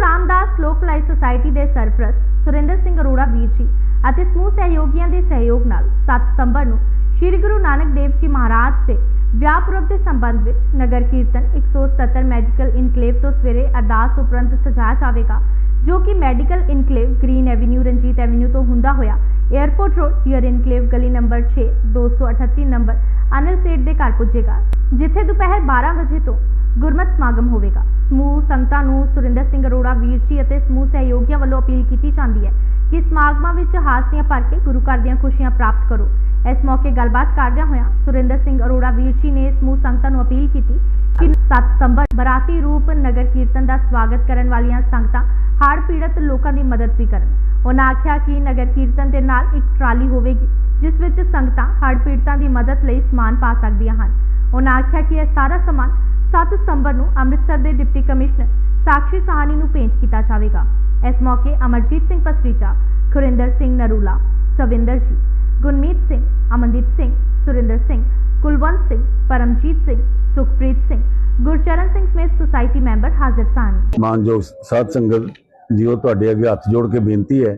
ਰਾਮਦਾਸ ਲੋਕ ਭਲਾਈ ਸੁਸਾਇਟੀ ਦੇ ਸਰਪ੍ਰਸਤ ਸੁਰਿੰਦਰ ਸਿੰਘ ਅਰੋੜਾ ਵੀਰ ਜੀ ਅਤੇ ਸਮੂਹ ਸਹਿਯੋਗੀਆਂ ਦੇ ਸਹਿਯੋਗ ਨਾਲ 7 ਸਤੰਬਰ ਨੂੰ ਸ੍ਰੀ ਗੁਰੂ ਨਾਨਕ ਦੇਵ ਜੀ ਮਹਾਰਾਜ ਦੇ ਵਿਆਹ ਪੁਰਬ ਦੇ ਸੰਬੰਧ ਵਿੱਚ ਨਗਰ ਕੀਰਤਨ 177 ਮੈਡੀਕਲ ਇਨਕਲੇਵ ਤੋਂ ਸਵੇਰੇ ਅਰਦਾਸ ਉਪਰੰਤ ਸਜਾਇਆ ਜਾਵੇਗਾ, ਜੋ ਕਿ medical enclave green avenue, Ranjit avenue ਤੋਂ ਹੁੰਦਾ ਹੋਇਆ 에ਅਰਪੋਰਟ ਰੋਡ ਡੀਅਰ ਇਨਕਲੇਵ ਗਲੀ ਨੰਬਰ 6 238 ਨੰਬਰ ਅਨਿਲ ਸੇਠ ਦੇ ਘਰ ਪੁੱਜੇਗਾ, ਜਿੱਥੇ ਦੁਪਹਿਰ 12 ਵਜੇ ਤੋਂ ਗੁਰਮਤ ਸਮਾਗਮ ਹੋਵੇਗਾ। ਸਮੂਹ ਸੰਗਤਾਂ ਨੂੰ ਸੁਰਿੰਦਰ ਸਿੰਘ ਅਰੋੜਾ, ਵੀਰ ਜੀ ਅਤੇ ਸਮੂਹ ਸਹਿਯੋਗੀਆਂ ਵੱਲੋਂ ਅਪੀਲ ਕੀਤੀ ਜਾਂਦੀ ਹੈ ਕਿ ਸਮਾਗਮਾਂ ਵਿੱਚ ਹਾਸੀਆਂ ਭਰ ਕੇ ਗੁਰੂ ਘਰ ਦੀਆਂ ਖੁਸ਼ੀਆਂ ਪ੍ਰਾਪਤ ਕਰੋ। ਇਸ ਮੌਕੇ ਗੱਲਬਾਤ ਕਰਦਿਆਂ ਹੋਇਆਂ ਸੁਰਿੰਦਰ ਸਿੰਘ ਅਰੋੜਾ, ਵੀਰ ਜੀ ਨੇ ਸਮੂਹ ਸੰਗਤਾਂ ਨੂੰ ਅਪੀਲ ਕੀਤੀ ਕਿ 7 ਸਤੰਬਰ ਬਰਾਤੀ ਰੂਪ ਨਗਰ ਕੀਰਤਨ ਦਾ ਸਵਾਗਤ ਕਰਨ ਵਾਲੀਆਂ ਸੰਗਤਾਂ ਹੜ੍ਹ ਪੀੜਤ ਲੋਕਾਂ ਦੀ ਮਦਦ ਵੀ ਕਰਨ। ਉਹਨਾਂ ਆਖਿਆ ਕਿ ਨਗਰ ਕੀਰਤਨ ਦੇ ਨਾਲ ਇੱਕ ਟਰਾਲੀ ਹੋਵੇਗੀ, ਜਿਸ ਵਿੱਚ ਸੰਗਤਾਂ ਹੜ੍ਹ ਪੀੜਤਾਂ ਦੀ ਮਦਦ ਲਈ ਸਮਾਨ ਪਾ ਸਕਦੀਆਂ ਹਨ। ਉਹਨਾਂ ਆਖਿਆ ਕਿ ਇਹ ਸਾਰਾ ਸਮਾਨ 7 ਸਤੰਬਰ ਨੂੰ ਅੰਮ੍ਰਿਤਸਰ ਦੇ ਡਿਪਟੀ ਕਮਿਸ਼ਨਰ ਸਾਕਸ਼ੀ ਸਾਹਨੀ ਨੂੰ ਭੇਂਟ ਕੀਤਾ ਜਾਵੇਗਾ। ਇਸ ਮੌਕੇ ਅਮਰਜੀਤ ਸਿੰਘ ਪਸਰੀਚਾ, ਖੁਰਿੰਦਰ ਸਿੰਘ ਨਰੂਲਾ, ਸਵਿੰਦਰ ਜੀ, ਗੁਰਮੀਤ ਸਿੰਘ, ਅਮਨਦੀਪ ਸਿੰਘ, ਸੁਰਿੰਦਰ ਸਿੰਘ, ਕੁਲਵੰਤ ਸਿੰਘ, ਪਰਮਜੀਤ ਸਿੰਘ, ਸੁਖਪ੍ਰੀਤ ਸਿੰਘ, ਗੁਰਚਰਨ ਸਿੰਘ ਸਮੇਤ ਸੁਸਾਇਟੀ ਮੈਂਬਰ ਹਾਜ਼ਰ ਸਨ। ਮਾਨਯੋਗ ਸਾਧ ਸੰਗਤ ਜੀਓ, ਤੁਹਾਡੇ ਅੱਗੇ ਹੱਥ ਜੋੜ ਕੇ ਬੇਨਤੀ ਹੈ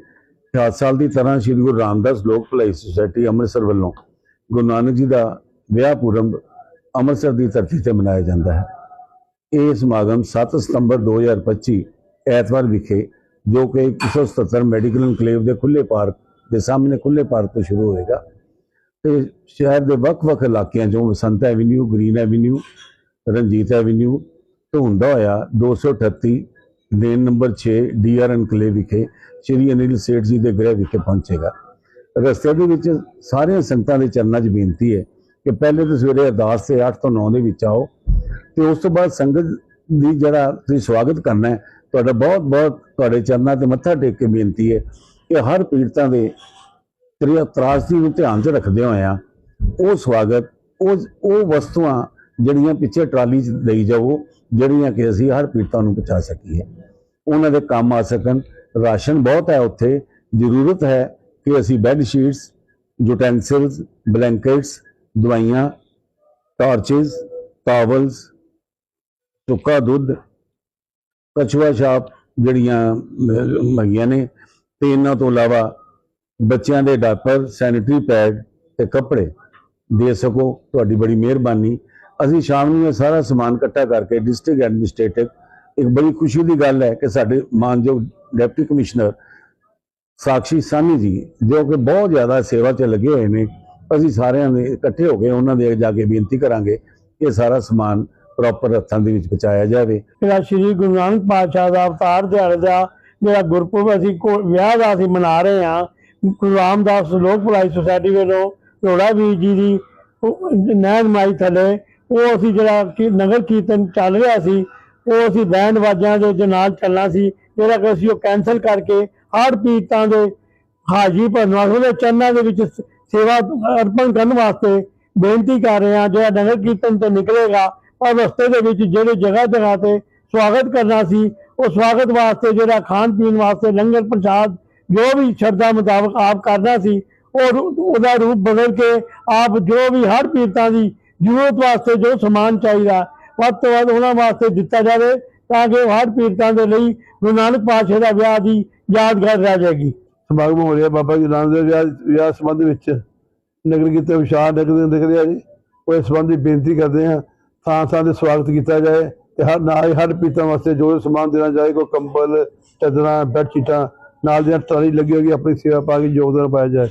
ਕਿ ਹਰ ਸਾਲ ਦੀ ਤਰ੍ਹਾਂ ਸ੍ਰੀ ਗੁਰੂ ਰਾਮਦਾਸ ਲੋਕ ਭਲਾਈ ਸੁਸਾਇਟੀ ਅੰਮ੍ਰਿਤਸਰ ਵੱਲੋਂ ਗੁਰੂ ਨਾਨਕ ਜੀ ਦਾ ਵਿਆਹ ਪੁਰਬ ਅੰਮ੍ਰਿਤਸਰ ਦੀ ਧਰਤੀ ਤੇ ਮਨਾਇਆ ਜਾਂਦਾ ਹੈ। ਇਹ ਸਮਾਗਮ 7 ਸਤੰਬਰ 2025 ਐਤਵਾਰ ਵਿਖੇ, ਜੋ ਕਿ 177 ਮੈਡੀਕਲ ਇਨਕਲੇਵ ਦੇ ਖੁੱਲੇ ਪਾਰਕ ਦੇ ਸਾਹਮਣੇ ਖੁੱਲੇ ਪਾਰਕ ਤੋਂ ਸ਼ੁਰੂ ਹੋਏਗਾ। ਤੇ ਸ਼ਹਿਰ ਦੇ ਵੱਖ-ਵੱਖ ਇਲਾਕਿਆਂ ਚੋਂ Basant avenue, green avenue, Ranjit avenue ਤੋਂ ਹੁੰਦਾ ਹੋਇਆ 238 ਲੇਨ ਨੰਬਰ 6 ਡੀਆਰ ਇਨਕਲੇਵ ਵਿਖੇ ਸ਼੍ਰੀ ਅਨਿਲ ਸੇਠ ਜੀ ਦੇ ਗ੍ਰਹਿ ਵਿਖੇ ਪਹੁੰਚੇਗਾ। ਰਸਤੇ ਦੇ ਵਿੱਚ ਸਾਰੀਆਂ ਸੰਗਤਾਂ ਦੇ ਚਰਨਾਂ 'ਚ ਬੇਨਤੀ ਹੈ ਕਿ ਪਹਿਲੇ ਤਾਂ ਸਵੇਰੇ ਅਰਦਾਸ ਤੇ 8 ਤੋਂ 9 ਦੇ ਵਿੱਚ ਆਓ ਤੇ ਉਸ ਤੋਂ ਬਾਅਦ ਸੰਗਤ ਦੀ ਜਿਹੜਾ ਤੁਸੀਂ ਸਵਾਗਤ ਕਰਨਾ ਹੈ, ਤੁਹਾਡਾ ਬਹੁਤ ਬਹੁਤ ਤੁਹਾਡੇ ਚਰਨਾਂ ਤੇ ਮੱਥਾ ਟੇਕ ਕੇ ਬੇਨਤੀ ਹੈ ਕਿ ਹਰ ਪੀੜਤਾਂ ਦੇ ਤ੍ਰਿਆ ਤਰਾਸਦੀ ਨੂੰ ਧਿਆਨ 'ਚ ਰੱਖਦੇ ਹੋਏ ਹੋਇਆ ਉਹ ਸਵਾਗਤ, ਉਹ ਉਹ ਵਸਤੂਆਂ ਜਿਹੜੀਆਂ ਪਿੱਛੇ ਟਰਾਲੀ 'ਚ ਲਈ ਜਾਓ, ਜਿਹੜੀਆਂ ਕਿ ਅਸੀਂ ਹਰ ਪੀੜਤਾਂ ਨੂੰ ਪਹੁੰਚਾ ਸਕੀਏ। ਉਹਨਾਂ ਦੇ ਕੰਮ ਆ ਸਕਣ, ਰਾਸ਼ਨ ਬਹੁਤ ਹੈ ਉੱਥੇ, ਜ਼ਰੂਰਤ ਹੈ ਕਿ ਅਸੀਂ ਬੈੱਡ ਸ਼ੀਟਸ ਯੂਟੈਂਸਿਲਸ ਬਲੈਂਕਟਸ ਦਵਾਈਆਂ ਟਾਰਚਸ ਟਾਵਲਸ ਸੁੱਕਾ ਦੁੱਧ ਕਛਵਾ ਛਾਪ ਜਿਹੜੀਆਂ ਅਹ, ਹੈਗੀਆਂ ਨੇ ਤੇ ਇਹਨਾਂ ਤੋਂ ਇਲਾਵਾ ਬੱਚਿਆਂ ਦੇ ਡਾਇਪਰ ਸੈਨੀਟਰੀ ਪੈਡ ਤੇ ਕੱਪੜੇ ਦੇ ਸਕੋ। ਤੁਹਾਡੀ ਬੜੀ ਮਿਹਰਬਾਨੀ। ਅਸੀਂ ਸ਼ਾਮ ਨੂੰ ਇਹ ਸਾਰਾ ਸਮਾਨ ਇਕੱਠਾ ਕਰਕੇ ਡਿਸਟ੍ਰਿਕਟ ਐਡਮਿਨਿਸਟ੍ਰੇਟਿਵ ਇੱਕ ਬੜੀ ਖੁਸ਼ੀ ਦੀ ਗੱਲ ਹੈ ਕਿ ਸਾਡੇ ਮਾਨਯੋਗ ਡਿਪਟੀ ਕਮਿਸ਼ਨਰ ਸਾਕਸ਼ੀ ਸਾਨੀ ਜੀ ਜੋ ਕਿ ਬਹੁਤ ਜ਼ਿਆਦਾ ਸੇਵਾ 'ਚ ਲੱਗੇ ਹੋਏ ਨੇ ਅਸੀਂ ਸਾਰਿਆਂ ਨੇ ਇਕੱਠੇ ਹੋ ਕੇ ਉਹਨਾਂ ਦੇ ਜਾ ਕੇ ਬੇਨਤੀ ਕਰਾਂਗੇ ਇਹ ਸਾਰਾ ਸਮਾਨ ਪ੍ਰੋਪਰ ਹੱਥਾਂ ਦੇ ਵਿੱਚ ਪਹੁੰਚਾਇਆ ਜਾਵੇ। ਜਿਹੜਾ ਸ੍ਰੀ ਗੁਰੂ ਨਾਨਕ ਪਾਤਸ਼ਾਹ ਦਾ ਅਵਤਾਰ ਦਿਹਾੜੇ ਦਾ ਜਿਹੜਾ ਗੁਰਪੁਰਬ ਅਸੀਂ ਵਿਆਹ ਦਾ ਅਸੀਂ ਮਨਾ ਰਹੇ ਹਾਂ, ਗੁਰੂ ਰਾਮਦਾਸ ਲੋਕ ਭਲਾਈ ਸੁਸਾਇਟੀ ਵੱਲੋਂ ਰੋੜਾ ਵੀਰ ਜੀ ਦੀ ਨਹਿਰ ਮਾਈ ਥੱਲੇ, ਉਹ ਅਸੀਂ ਜਿਹੜਾ ਨਗਰ ਕੀਰਤਨ ਚੱਲ ਰਿਹਾ ਸੀ, ਉਹ ਅਸੀਂ ਬੈਂਡ ਵਾਜਿਆਂ ਦੇ ਨਾਲ ਚੱਲਣਾ ਸੀ, ਜਿਹੜਾ ਕਿ ਅਸੀਂ ਉਹ ਕੈਨਸਲ ਕਰਕੇ ਹੜ ਪੀੜਤਾਂ ਦੇ ਹਾਜੀ ਭਰਨ ਵਾਸਤੇ ਉਹਦੇ ਚਰਨਾਂ ਦੇ ਵਿੱਚ ਸੇਵਾ ਅਰਪਣ ਕਰਨ ਵਾਸਤੇ ਬੇਨਤੀ ਕਰ ਰਹੇ ਹਾਂ, ਜਿਹੜਾ ਨਗਰ ਕੀਰਤਨ ਤੋਂ ਨਿਕਲੇਗਾ ਔਰ ਰਸਤੇ ਦੇ ਵਿੱਚ ਜਿਹੜੇ ਜਗ੍ਹਾ ਜਗ੍ਹਾ ਤੇ ਸਵਾਗਤ ਕਰਨਾ ਸੀ, ਉਹ ਸਵਾਗਤ ਵਾਸਤੇ ਜਿਹੜਾ ਖਾਣ ਪੀਣ ਵਾਸਤੇ ਲੰਗਰ ਪ੍ਰਸ਼ਾਦ, ਜੋ ਵੀ ਸ਼ਰਧਾ ਮੁਤਾਬਕ ਆਪ ਕਰਨਾ ਸੀ, ਉਹ ਰੂ- ਉਹਦਾ ਰੂਪ ਬਦਲ ਕੇ ਆਪ ਜੋ ਵੀ ਹਰ ਪੀੜਤਾਂ ਦੀ ਜ਼ਰੂਰਤ ਵਾਸਤੇ ਜੋ ਸਮਾਨ ਚਾਹੀਦਾ, ਵੱਧ ਤੋਂ ਵੱਧ ਉਹਨਾਂ ਵਾਸਤੇ ਦਿੱਤਾ ਜਾਵੇ, ਤਾਂ ਕਿ ਉਹ ਹਰ ਪੀੜਤਾਂ ਦੇ ਲਈ ਗੁਰੂ ਨਾਨਕ ਪਾਤਸ਼ਾਹ ਦਾ ਵਿਆਹ ਦੀ ਯਾਦਗਾਰ ਰਹਿ ਜਾਏਗੀ। ਸਮਾਗਮ ਹੋ ਰਿਹਾ ਬਾਬਾ ਜੀ ਨਾਨਕ ਦੇਵ ਵਿਆਹ ਵਿਆਹ ਸੰਬੰਧ ਵਿੱਚ। ਨਗਰ ਕੀਰਤਨ ਵਿਸ਼ਾਲ ਨਗਰ ਦਿਖ ਰਿਹਾ ਜੀ। ਉਹ ਇਸ ਸੰਬੰਧੀ ਬੇਨਤੀ ਕਰਦੇ ਹਾਂ, ਥਾਂ ਥਾਂ ਤੇ ਸਵਾਗਤ ਕੀਤਾ ਜਾਏ ਤੇ ਹਰ ਨਾਲ ਹਰ ਪੀਤਾਂ ਵਾਸਤੇ ਜੋ ਸਮਾਨ ਦੇਣਾ ਜਾਏ, ਕੋਈ ਕੰਬਲ, ਚਾਦਰਾਂ, ਬੈੱਡ ਸ਼ੀਟਾਂ, ਨਾਲ ਦੀਆਂ ਟਰਾਲੀ ਲੱਗੀ ਹੋਈ ਆਪਣੀ ਸੇਵਾ ਪਾ ਕੇ ਯੋਗਦਾਨ ਪਾਇਆ ਜਾਏ।